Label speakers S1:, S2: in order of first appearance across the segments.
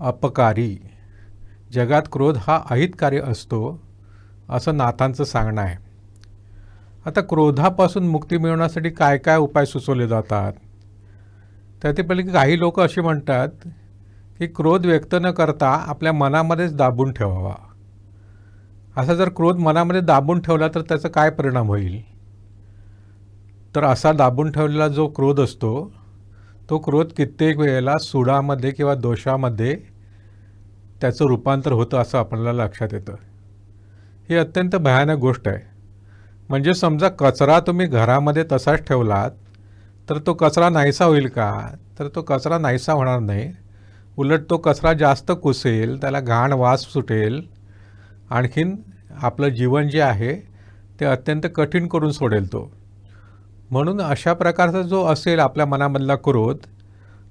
S1: अपकारी. जगात क्रोध हा अहितकारी असतो असं नाथांचं सांगणं आहे. आता क्रोधापासून मुक्ती मिळवण्यासाठी काय काय उपाय सुचवले जातात? त्यातील पहिले काही लोक असे म्हणतात की क्रोध व्यक्त न करता आपल्या मनामध्येच दाबून ठेवावा. असा जर क्रोध मनामध्ये दाबून ठेवला तर त्याचा काय परिणाम होईल? तर असा दाबून ठेवलेला जो क्रोध असतो तो क्रोध कित्येक वेळेला सुडामध्ये किंवा दोषामध्ये त्याचं रूपांतर होतं असं आपल्याला लक्षात येतं. ही अत्यंत भयानक गोष्ट आहे. म्हणजे समजा कचरा तुम्ही घरामध्ये तसाच ठेवलात तर तो कचरा नाहीसा होईल का? तर तो कचरा नाहीसा होणार नाही. उलट तो कचरा जास्त कुसेल त्याला घाण वास सुटेल. आणखीन आपलं जीवन जे आहे ते अत्यंत कठीण करून सोडेल तो. म्हणून अशा प्रकारचा जो असेल आपल्या मनामधला क्रोध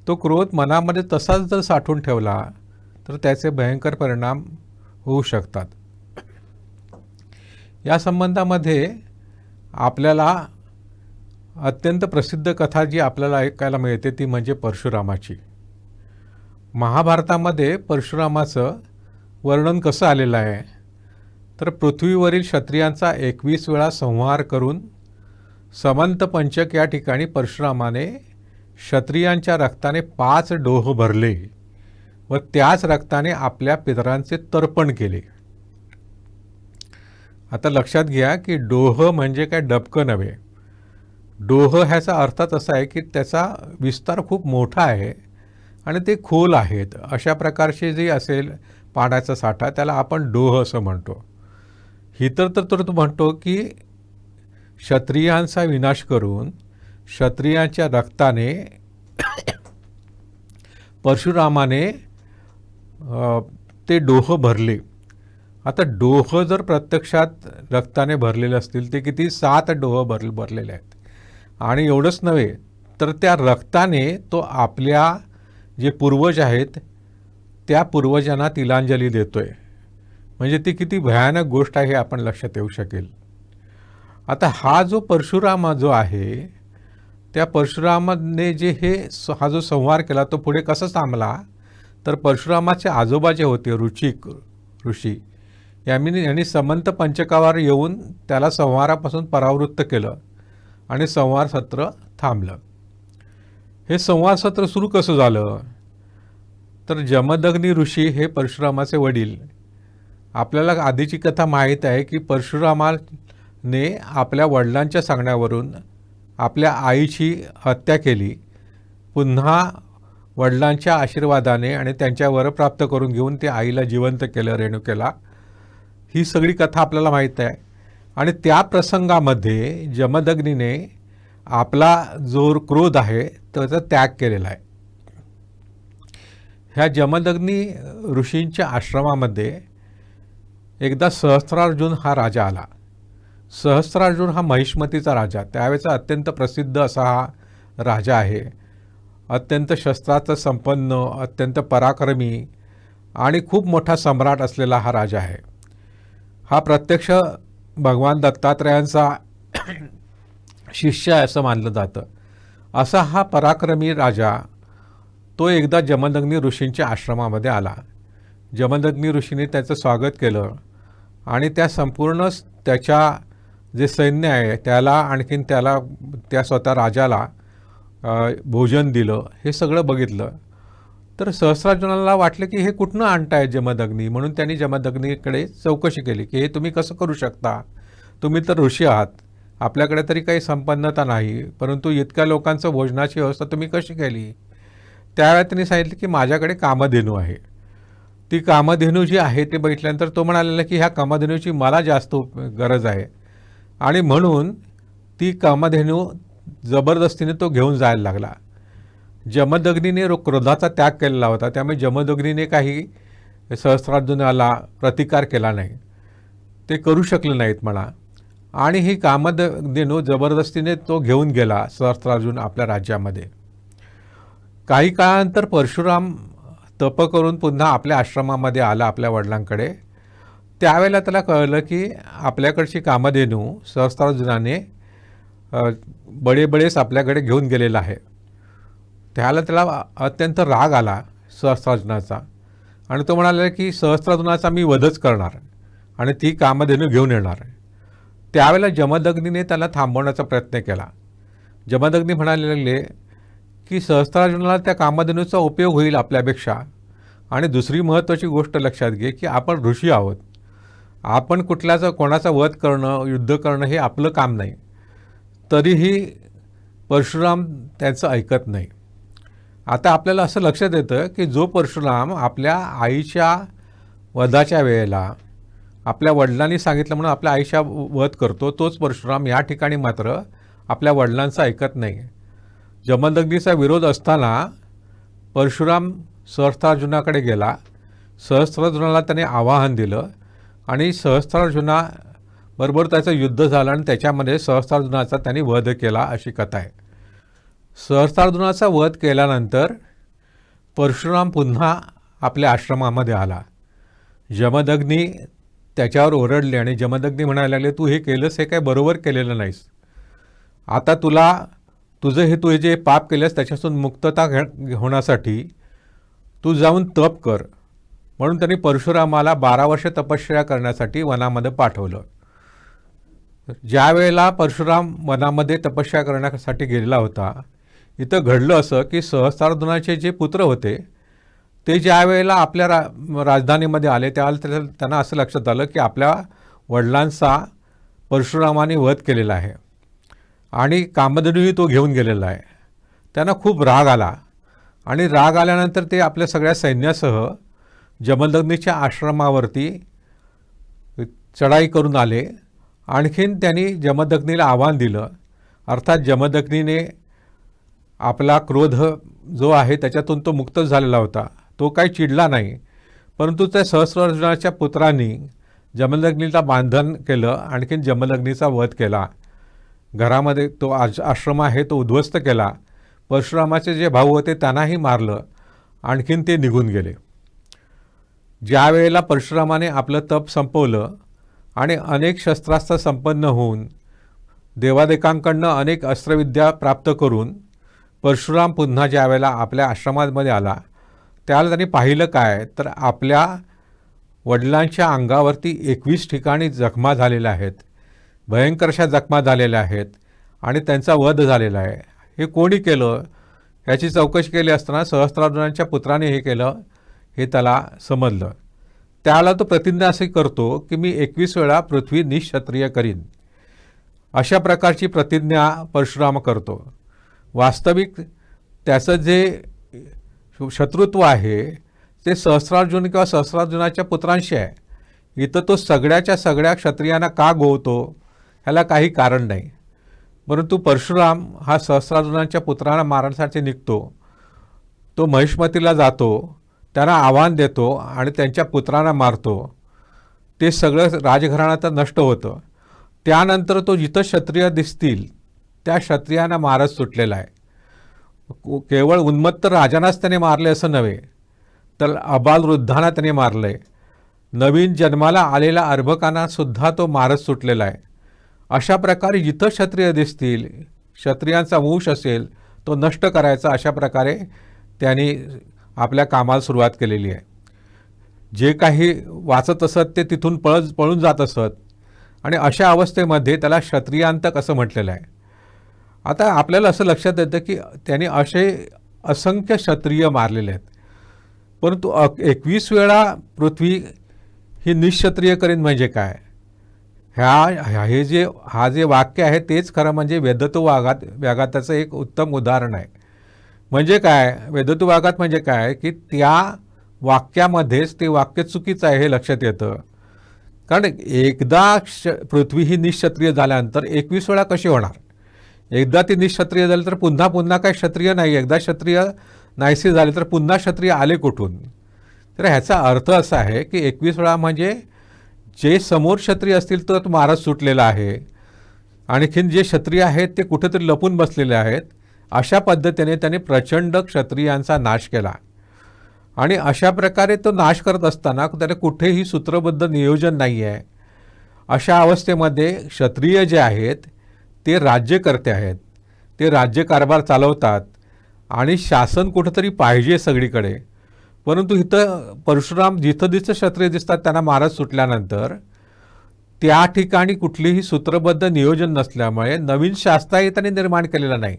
S1: तो क्रोध मनामध्ये तसाच जर साठवून ठेवला तर त्याचे भयंकर परिणाम होऊ शकतात. या संबंधामध्ये आपल्याला अत्यंत प्रसिद्ध कथा जी आपल्याला ऐकायला मिळते ती म्हणजे परशुरामाची. महाभारतामध्ये परशुरामाचं वर्णन कसं आलेलं आहे? तर पृथ्वीवरील क्षत्रियांचा एकवीस वेळा संहार करून समंत पंचक या ठिकाणी परशुरामाने क्षत्रियांच्या रक्ताने पाच डोह भरले. व त्याच रक्ताने आपल्या पितरांचे तर्पण केले. आता लक्षात घ्या की डोह म्हणजे काय डबकं नव्हे. डोह ह्याचा अर्थात असा आहे की त्याचा विस्तार खूप मोठा आहे आणि ते खोल आहेत. अशा प्रकारचे जे असेल पाण्याचा साठा त्याला आपण डोह असं म्हणतो. ही तर तर तर तो म्हणतो की क्षत्रियांचा विनाश करून क्षत्रियांच्या रक्ताने परशुरामाने ते डोह भरले. आता डोह जर प्रत्यक्षात रक्ताने भरलेले असतील ते किती? सात डोह भर भरलेले आहेत. आणि एवढंच नव्हे तर त्या रक्ताने तो आपल्या जे पूर्वज आहेत त्या पूर्वजांना तिलांजली देतो आहे म्हणजे ती किती भयानक गोष्ट आहे हे आपण लक्षात येऊ शकेल. आता हा जो परशुराम जो आहे त्या परशुरामाने जे हे स- हा जो संहार केला तो पुढे कसा थांबला? तर परशुरामाचे आजोबा जे होते रुचिक ऋषी. यांनी यांनी समंत पंचकावर येऊन त्याला संहारापासून परावृत्त केलं आणि संवार सत्र थांबलं. हे संवार सत्र सुरू कसं झालं? तर जमदग्नी ऋषी हे परशुरामाचे वडील. आपल्याला आधीची कथा माहीत आहे की परशुरामाने आपल्या वडिलांच्या सांगण्यावरून आपल्या आईची हत्या केली. पुन्हा वडिलांच्या आशीर्वादाने आणि त्यांच्या वर प्राप्त करून घेऊन ते आईला जिवंत केलं रेणुकेला. ही सगळी कथा आपल्याला माहीत आहे. आणि त्या प्रसंगामध्ये जमदग्नीने आपला जो क्रोध आहे त्याचा त्याग केलेला आहे. ह्या जमदग्नी ऋषींच्या आश्रमामध्ये एकदा सहस्त्रार्जुन हा राजा आला. सहस्त्रार्जुन हा महिष्मतीचा राजा. त्यावेळेचा अत्यंत प्रसिद्ध असा हा राजा आहे. अत्यंत शस्त्राचं संपन्न अत्यंत पराक्रमी आणि खूप मोठा सम्राट असलेला हा राजा आहे. हा प्रत्यक्ष भगवान दत्तात्रयांचा शिष्य आहे असं मानलं जातं. असा हा पराक्रमी राजा तो एकदा जमदग्नी ऋषींच्या आश्रमामध्ये आला. जमदग्नी ऋषीने त्याचं स्वागत केलं आणि त्या संपूर्ण त्याच्या जे सैन्य आहे त्याला आणखीन त्याला त्या स्वतः राजाला भोजन दिलं हे सगळं बघितलं. तर सहस्रार्जुनाला वाटलं की हे कुठनं आणताय जमदग्नी? म्हणून त्यांनी जमदग्नीकडे चौकशी केली की हे तुम्ही कसं करू शकता? तुम्ही तर ऋषी आहात. आपल्याकडे तरी काही संपन्नता नाही परंतु इतक्या लोकांचं भोजनाची व्यवस्था तुम्ही कशी केली? त्यावेळेला त्यांनी सांगितलं की माझ्याकडे कामधेनू आहे. ती कामधेनू जी आहे ते बघितल्यानंतर तो म्हणालेला की ह्या कामधेनूची मला जास्त गरज आहे. आणि म्हणून ती कामधेनू जबरदस्तीने तो घेऊन जायला लागला. जमदग्नीने रो- क्रोधाचा त्याग केलेला होता. त्यामुळे जमदग्नीने काही सहस्त्रार्जुनाला प्रतिकार केला नाही. ते करू शकले नाहीत म्हणा. आणि ही कामधेनू जबरदस्तीने तो घेऊन गेला सहस्त्रार्जुन आपल्या राज्यामध्ये. काही काळानंतर परशुराम तप करून पुन्हा आपल्या आश्रमामध्ये आला आपल्या वडिलांकडे. त्यावेळेला त्याला कळलं की आपल्याकडची कामधेनू सहस्त्रार्जुनाने बडे आपल्याकडे घेऊन गेलेला आहे. त्याला त्याला अत्यंत राग आला सहस्त्रार्जुनाचा आणि तो म्हणाला की सहस्त्रार्जुनाचा मी वधच करणार आणि ती कामधेनू घेऊन येणार. त्यावेळेला जमदग्नीने त्याला थांबवण्याचा प्रयत्न केला. जमदग्नी म्हणाले लागले की सहस्त्रार्जुनाला त्या कामधेनूचा उपयोग होईल आपल्यापेक्षा. आणि दुसरी महत्त्वाची गोष्ट लक्षात घे की आपण ऋषी आहोत. आपण कुठल्याचं कोणाचा वध करणं युद्ध करणं हे आपलं काम नाही. तरीही परशुराम त्यांचं ऐकत नाही. आता आपल्याला असं लक्षात येतं की जो परशुराम आपल्या आईच्या वधाच्या वेळेला आपल्या वडिलांनी सांगितलं म्हणून आपल्या आईच्या वध करतो तोच परशुराम या ठिकाणी मात्र आपल्या वडिलांचं ऐकत नाही. जमदग्नीचा विरोध असताना परशुराम सहस्त्रार्जुनाकडे गेला. सहस्त्रार्जुनाला त्याने आवाहन दिलं आणि सहस्त्रार्जुना बरोबर त्याचं युद्ध झालं आणि त्याच्यामध्ये सहस्त्रार्जुनाचा त्यांनी वध केला अशी कथा आहे. सहस्त्रार्जुनाचा वध केल्यानंतर परशुराम पुन्हा आपल्या आश्रमामध्ये आला. जमदग्नी त्याच्यावर ओरडले आणि जमदग्नी म्हणायला लागले तू हे केलंस हे काय बरोबर केलेलं नाहीस. आता तुला तुझं हे तू हे जे पाप केलंस त्याच्यातून मुक्तता घे होण्यासाठी तू जाऊन तप कर. म्हणून त्यांनी परशुरामाला बारा वर्ष तपश्चर्या करण्यासाठी वनामध्ये पाठवलं. ज्या वेळेला परशुराम वनामध्ये तपस्या करण्यासाठी गेलेला होता इथं घडलं असं की सहस्त्रार्जुनाचे जे पुत्र होते ते ज्या वेळेला आपल्या रा राजधानीमध्ये आले त्यावेळेला त्यांना असं लक्षात आलं की आपल्या वडिलांचा परशुरामाने वध केलेला आहे आणि कामधेनूही तो घेऊन गेलेला आहे. त्यांना खूप राग आला आणि राग आल्यानंतर ते आपल्या सगळ्या सैन्यासह जमदग्नीच्या आश्रमावरती चढाई करून आले. आणखीन त्यांनी जमदग्नीला आव्हान दिलं. अर्थात जमदग्नीने आपला क्रोध जो आहे त्याच्यातून तो मुक्त झालेला होता. तो काही चिडला नाही. परंतु त्या सहस्रार्जुनाच्या पुत्रांनी जमदग्नीला बांधन केलं आणखीन जमदग्नीचा वध केला. घरामध्ये तो आज आश्रम आहे तो उद्ध्वस्त केला. परशुरामाचे जे भाऊ होते त्यांनाही मारलं. आणखीन ते निघून गेले. ज्या वेळेला परशुरामाने आपलं तप संपवलं आणि अनेक शस्त्रास्त्र संपन्न होऊन देवादेकांकडनं अनेक अस्त्रविद्या प्राप्त करून परशुराम पुन्हा ज्या वेळेला आपल्या आश्रमामध्ये आला त्याला त्यांनी पाहिलं काय? तर आपल्या वडिलांच्या अंगावरती एकवीस ठिकाणी जखमा झालेल्या आहेत भयंकर अशा जखमा झालेल्या आहेत आणि त्यांचा वध झालेला आहे. हे कोणी केलं? याची चौकशी केली असताना सहस्त्रार्जुनाच्या पुत्राने हे केलं हे त्याला समजलं. त्याला तो प्रतिज्ञा असे करतो की मी एकवीस वेळा पृथ्वी निक्षत्रिय करीन. अशा प्रकारची प्रतिज्ञा परशुराम करतो. वास्तविक त्याचं जे शत्रुत्व आहे ते सहस्रार्जुन किंवा सहस्रार्जुनाच्या पुत्रांशी आहे. इथं तो सगळ्याच्या सगळ्या क्षत्रियांना का गोवतो ह्याला काही कारण नाही. परंतु परशुराम हा सहस्रार्जुनाच्या पुत्रांना मारण्यासाठी निघतो. तो महिष्मतीला जातो. त्यांना आव्हान देतो आणि त्यांच्या पुत्रांना मारतो. ते सगळं राजघराणा तर नष्ट होतं. त्यानंतर तो जिथं क्षत्रिय दिसतील त्या क्षत्रियांना मारच सुटलेला आहे. केवळ उन्मत्त राजांनाच त्याने मारले असं नव्हे तर अबालवृद्धांना त्याने मारलं आहे नवीन जन्माला आलेल्या अर्भकांनासुद्धा तो मारच सुटलेला आहे. अशा प्रकारे जिथं क्षत्रिय दिसतील क्षत्रियांचा वंश असेल तो नष्ट करायचा अशा प्रकारे त्यांनी आपल्या कामाला सुरुवात केलेली आहे. जे काही वाचत असत ते तिथून पळत पळून जात असत. आणि अशा अवस्थेमध्ये त्याला क्षत्रियांतक असं म्हटलेलं आहे. आता आपल्याला असं लक्षात येतं की त्यांनी असे असंख्य क्षत्रिय मारलेले आहेत. परंतु अ- एकवीस वेळा पृथ्वी ही निक्षत्रिय करीन म्हणजे काय? ह्या हे जे हा जे वाक्य आहे तेच खरं म्हणजे वेदत्व वाघात व्याघाताचं एक उत्तम उदाहरण आहे. म्हणजे काय? वेदत्व म्हणजे काय? की त्या वाक्यामध्येच ते वाक्य चुकीचं आहे हे लक्षात येतं. कारण एकदा क्ष पृथ्वी ही निक्षत्रिय झाल्यानंतर एकवीस वेळा कशी होणार? एकदा ती निक्षत्रिय झाली तर पुन्हा पुन्हा काय क्षत्रिय नाही? एकदा क्षत्रिय नाहीसे झाले तर पुन्हा क्षत्रिय आले कुठून? तर ह्याचा अर्थ असा आहे की एकवीस वेळा म्हणजे जे समोर क्षत्रिय असतील तर तो महाराज सुटलेला आहे. आणखीन जे क्षत्रिय आहेत ते कुठेतरी लपून बसलेले आहेत. अशा पद्धतीने त्याने प्रचंड क्षत्रियांचा नाश केला. आणि अशा प्रकारे तो नाश करत असताना त्याने कुठेही सूत्रबद्ध नियोजन नाही आहे अशा अवस्थेमध्ये क्षत्रिय जे आहेत ते राज्यकर्ते आहेत. ते राज्यकारभार चालवतात आणि शासन कुठंतरी पाहिजे सगळीकडे. परंतु इथं परशुराम जिथं जिथं क्षत्रिय दिसतात त्यांना महाराज सुटल्यानंतर त्या ठिकाणी कुठलीही सूत्रबद्ध नियोजन नसल्यामुळे नवीन शास्त्राही त्यांनी निर्माण केलेला नाही.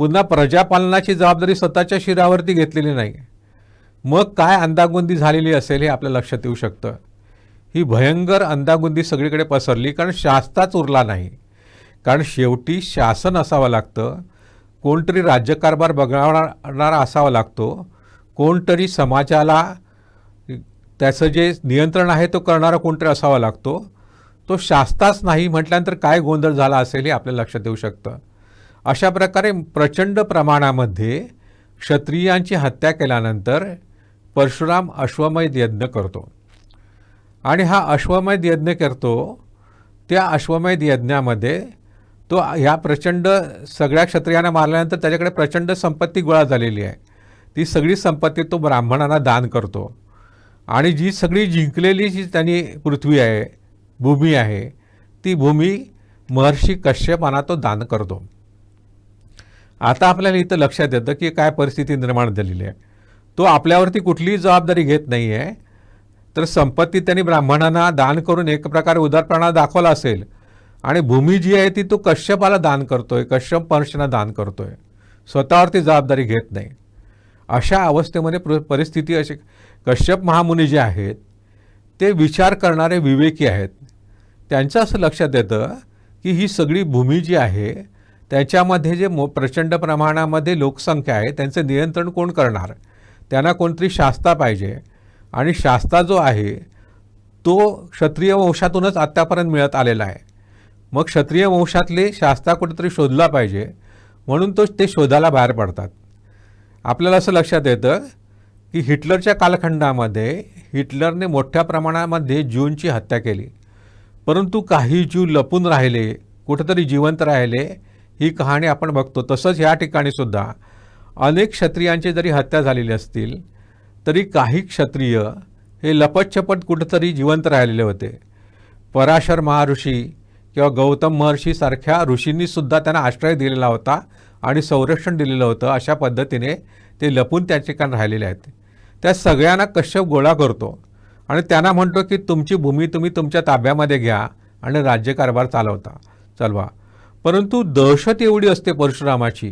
S1: पुन्हा प्रजापालनाची जबाबदारी स्वतःच्या शिरावरती घेतलेली नाही. मग काय अंदागुंदी झालेली असेल हे आपल्या लक्षात येऊ शकतं. ही भयंकर अंदागुंदी सगळीकडे पसरली कारण शास्त्राच उरला नाही. कारण शेवटी शासन असावं लागतं. कोणतरी राज्यकारभार बघावणारा असावा लागतो. कोणतरी समाजाला त्याचं जे नियंत्रण आहे तो करणारा कोणतरी असावा लागतो. तो शास्त्राच नाही म्हटल्यानंतर काय गोंधळ झाला असेल हे आपल्या लक्षात येऊ शकतं. अशा प्रकारे प्रचंड प्रमाणामध्ये क्षत्रियांची हत्या केल्यानंतर परशुराम अश्वमेध यज्ञ करतो. आणि हा अश्वमेध यज्ञ करतो त्या अश्वमेध यज्ञामध्ये तो ह्या प्रचंड सगळ्या क्षत्रियांना मारल्यानंतर त्याच्याकडे प्रचंड संपत्ती गोळा झालेली आहे. ती सगळी संपत्ती तो ब्राह्मणांना दान करतो. आणि जी सगळी जिंकलेली जी त्यांनी पृथ्वी आहे भूमी आहे ती भूमी महर्षी कश्यपांना तो दान करतो. आता आपल्याला इथं लक्षात येतं की काय परिस्थिती निर्माण झालेली आहे. तो आपल्यावरती कुठलीही जबाबदारी घेत नाही आहे तर संपत्ती त्यांनी ब्राह्मणांना दान करून एक प्रकारे उदारपणा दाखवला असेल. आणि भूमी जी आहे ती तो कश्यपाला दान करतोय कश्यप महर्षींना दान करतोय. स्वतःवरती जबाबदारी घेत नाही. अशा अवस्थेमध्ये प्र परिस्थिती अशी कश्यप महामुनी जे आहेत ते विचार करणारे विवेकी आहेत. त्यांचं असं लक्षात येतं की ही सगळी भूमी जी आहे त्याच्यामध्ये जे मो प्रचंड प्रमाणामध्ये लोकसंख्या आहे त्यांचं नियंत्रण कोण करणार? त्यांना कोणतरी शास्ता पाहिजे. आणि शास्ता जो आहे तो क्षत्रिय वंशातूनच आत्तापर्यंत मिळत आलेला आहे. मग क्षत्रिय वंशातले शास्ता कुठेतरी शोधला पाहिजे म्हणून तो ते शोधायला बाहेर पडतात. आपल्याला असं लक्षात येतं की हिटलरच्या कालखंडामध्ये हिटलरने मोठ्या प्रमाणामध्ये ज्यूंची हत्या केली. परंतु काही ज्यू लपून राहिले कुठेतरी जिवंत राहिले ही कहाणी आपण बघतो. तसंच ह्या ठिकाणी सुद्धा अनेक क्षत्रियांची जरी हत्या झालेली असतील तरी काही क्षत्रिय हे लपतछपट कुठंतरी जिवंत राहिलेले होते. पराशर महर्षी किंवा गौतम महर्षीसारख्या ऋषींनीसुद्धा त्यांना आश्रय दिलेला होता आणि संरक्षण दिलेलं होतं अशा पद्धतीने ते लपून त्या ठिकाणी राहिलेले आहेत. त्या सगळ्यांना कश्यप गोळा करतो आणि त्यांना म्हणतो की तुमची भूमी तुम्ही तुमच्या ताब्यामध्ये घ्या आणि राज्यकारभार चालवता. चालवा. परंतु दहशत एवढी असते परशुरामाची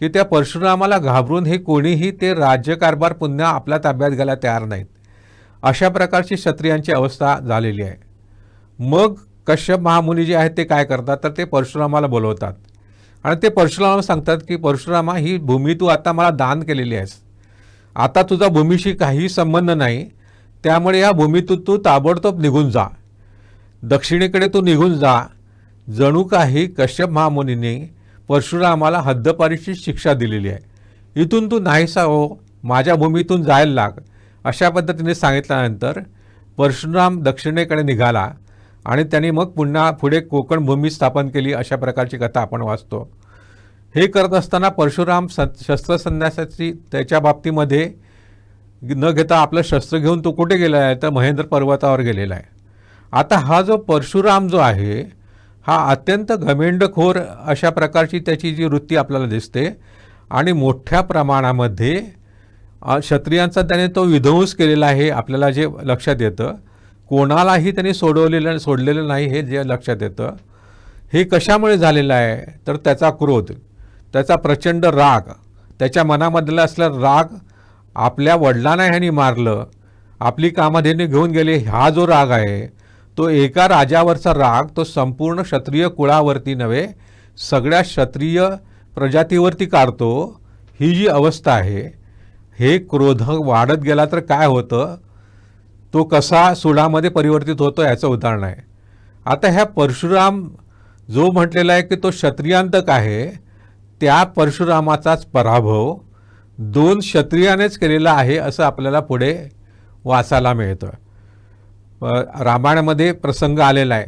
S1: की त्या परशुरामाला घाबरून हे कोणीही ते राज्यकारभार पुन्हा आपल्या ताब्यात घ्यायला तयार नाहीत. अशा प्रकारची क्षत्रियांची अवस्था झालेली आहे. मग कश्यप महामुनी जे आहेत ते काय करतात? तर ते परशुरामाला बोलवतात. आणि ते परशुरामाला सांगतात की परशुरामा ही भूमी तू आता मला दान केलेली आहेस. आता तुझा भूमीशी काहीही संबंध नाही. त्यामुळे या भूमीतून तू ताबडतोब निघून जा. दक्षिणेकडे तू निघून जा. जणू काही कश्यप महामुनीने परशुरामाला हद्दपारीची शिक्षा दिलेली आहे. इथून तू नाहीसा हो माझ्या भूमीतून जायला लाग. अशा पद्धतीने सांगितल्यानंतर परशुराम दक्षिणेकडे निघाला आणि त्यांनी मग पुन्हा पुढे कोकण भूमी स्थापन केली अशा प्रकारची कथा आपण वाचतो. हे करत असताना परशुराम स शस्त्रसन्यासाची त्याच्या बाबतीमध्ये न घेता आपलं शस्त्र घेऊन तो कुठे गेला आहे? तर महेंद्र पर्वतावर गेलेला आहे. आता हा जो परशुराम जो आहे हा अत्यंत घमेंडखोर अशा प्रकारची त्याची जी वृत्ती आपल्याला दिसते आणि मोठ्या प्रमाणामध्ये क्षत्रियांचा त्याने तो विध्वंस केलेला आहे आपल्याला जे लक्षात येतं. कोणालाही त्यांनी सोडवलेलं सोडलेलं नाही हे जे लक्षात येतं. हे कशामुळे झालेलं आहे? तर त्याचा क्रोध त्याचा प्रचंड राग त्याच्या मनामधला असलेला राग आपल्या वडिलांना ह्यांनी मारलं आपली कामधेने घेऊन गेले हा जो राग आहे तो एका राजावरचा राग तो संपूर्ण क्षत्रिय कुळावरती नव्हे सगळ्या क्षत्रिय प्रजातीवरती काढतो ही जी अवस्था आहे हे क्रोध वाढत गेला तर काय होतं? तो कसा सुडामध्ये परिवर्तित होतो याचं उदाहरण आहे. आता ह्या परशुराम जो म्हटलेला आहे की तो क्षत्रियांतक आहे त्या परशुरामाचाच पराभव दोन क्षत्रियानेच केलेला आहे असं आपल्याला पुढे वाचायला मिळतं रामायणामध्ये प्रसंग आलेला आहे.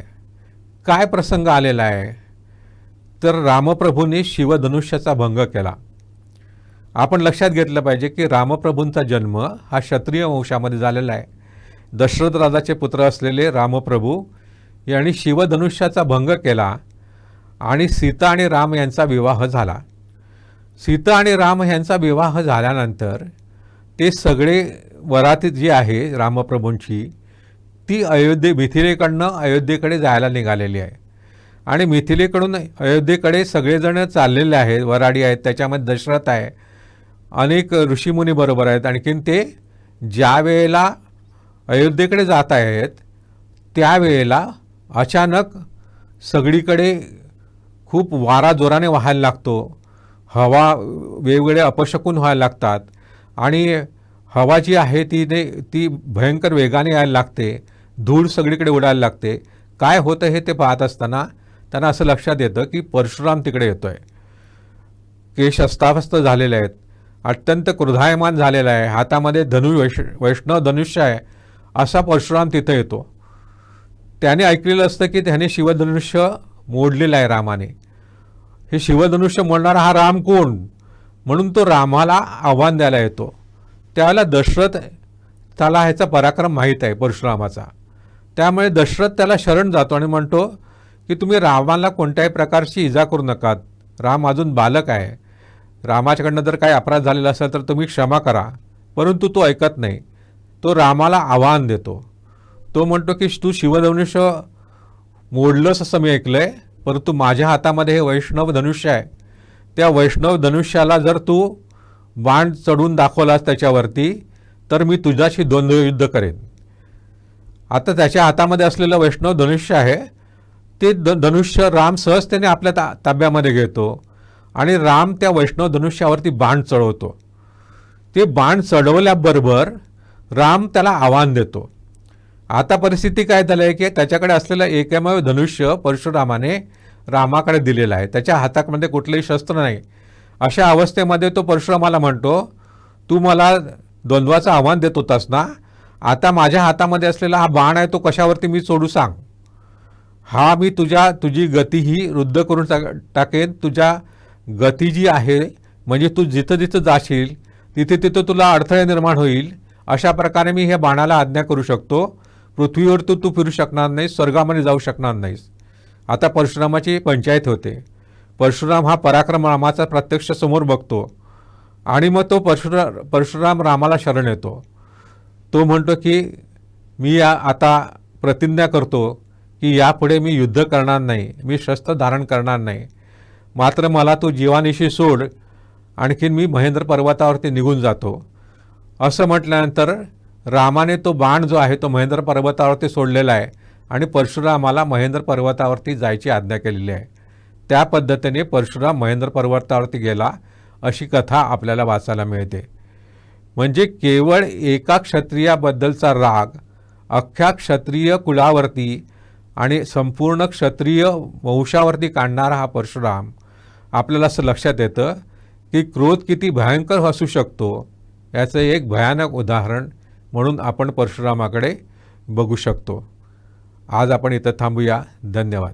S1: काय प्रसंग आलेला आहे? तर रामप्रभूंनी शिवधनुष्याचा भंग केला. आपण लक्षात घेतलं पाहिजे की रामप्रभूंचा जन्म हा क्षत्रिय वंशामध्ये झालेला आहे. दशरथ राजाचे पुत्र असलेले रामप्रभू यांनी शिवधनुष्याचा भंग केला आणि सीता आणि राम यांचा विवाह झाला. सीता आणि राम यांचा विवाह झाल्यानंतर ते सगळे वरात जी आहे रामप्रभूंची ती अयोध्ये मिथिलेकडनं अयोध्येकडे जायला निघालेली आहे. आणि मिथिलेकडून अयोध्येकडे सगळेजण चाललेले आहेत वराडी आहेत त्याच्यामध्ये दशरथ आहे. अनेक ऋषीमुनी बरोबर आहेत. आणखीन ते ज्या वेळेला अयोध्येकडे जात आहेत त्यावेळेला अचानक सगळीकडे खूप वारा जोराने व्हायला लागतो. हवा वेगवेगळे अपशकून व्हायला लागतात. आणि हवा जी आहे ती ते ती भयंकर वेगाने यायला लागते. धूळ सगळीकडे उडायला लागते. काय होतं हे ते पाहत असताना त्यांना असं लक्षात येतं की परशुराम तिकडे येतो आहे केश अस्ताव्यस्त झालेले आहेत. अत्यंत क्रोधायमान झालेला आहे. हातामध्ये धनु वैश वैष्णव धनुष्य आहे. असा परशुराम तिथं येतो. त्याने ऐकलेलं असतं की त्याने शिवधनुष्य मोडलेलं आहे रामाने. हे शिवधनुष्य मोडणारा हा राम कोण? म्हणून तो रामाला आव्हान द्यायला येतो. त्याला दशरथ त्याला ह्याचा पराक्रम माहीत आहे परशुरामाचा. त्यामुळे दशरथ त्याला शरण जातो आणि म्हणतो की तुम्ही रामाला कोणत्याही प्रकारची इजा करू नका राम अजून बालक आहे. रामाच्याकडनं जर काही अपराध झालेला असेल तर तुम्ही क्षमा करा. परंतु तो ऐकत नाही. तो रामाला आव्हान देतो. तो म्हणतो की तू शिवधनुष्य मोडलंस असं मी ऐकलं आहे परंतु माझ्या हातामध्ये हे वैष्णव धनुष्य आहे. त्या वैष्णव धनुष्याला जर तू बाण चढून दाखवलास त्याच्यावरती तर मी तुझ्याशी द्वंद्व युद्ध करेन. आता त्याच्या हातामध्ये असलेलं वैष्णव धनुष्य आहे ते द धनुष्य राम सहजतेने आपल्या ता ताब्यामध्ये घेतो आणि राम त्या वैष्णव धनुष्यावरती बाण चढवतो. ते बाण चढवल्याबरोबर राम त्याला आव्हान देतो. आता परिस्थिती काय झाली आहे की त्याच्याकडे असलेलं एकमेव धनुष्य परशुरामाने रामाकडे दिलेलं आहे. त्याच्या हातामध्ये कुठलंही शस्त्र नाही. अशा अवस्थेमध्ये तो परशुरामाला म्हणतो तू मला द्वंद्वाचं आव्हान देत होतास ना? आता माझ्या हातामध्ये असलेला हा बाण आहे तो कशावरती मी सोडू सांग? हा मी तुझ्या तुझी गती ही रुद्ध करून टाक टाकेन. तुझ्या गती जी आहे म्हणजे तू जिथं जिथं जाशील तिथे तिथं तुला अडथळे निर्माण होईल. अशा प्रकारे मी ह्या बाणाला आज्ञा करू शकतो. पृथ्वीवर तू तू फिरू शकणार नाहीस स्वर्गामध्ये जाऊ शकणार नाहीस. आता परशुरामाची पंचायत होते. परशुराम हा पराक्रम रामाचा प्रत्यक्ष समोर बघतो. आणि मग तो परशुरा परशुराम रामाला शरण येतो. तो म्हणतो की मी या आता प्रतिज्ञा करतो की यापुढे मी युद्ध करणार नाही मी शस्त्र धारण करणार नाही. मात्र मला तू जीवानिशी सोड आणखीन मी महेंद्र पर्वतावरती निघून जातो. असं म्हटल्यानंतर रामाने तो बाण जो आहे तो महेंद्र पर्वतावरती सोडलेला आहे आणि परशुरामाला महेंद्र पर्वतावरती जायची आज्ञा केलेली आहे. त्या पद्धतीने परशुराम महेंद्र पर्वतावरती गेला अशी कथा आपल्याला वाचायला मिळते. म्हणजे केवळ एका क्षत्रियाबद्दलचा राग अख्ख्या क्षत्रिय कुळावरती आणि संपूर्ण क्षत्रिय वंशावरती काढणारा हा परशुराम आपल्याला असं लक्षात येतं की क्रोध किती भयंकर असू शकतो याचं एक भयानक उदाहरण म्हणून आपण परशुरामाकडे बघू शकतो. आज आपण इथं थांबूया. धन्यवाद.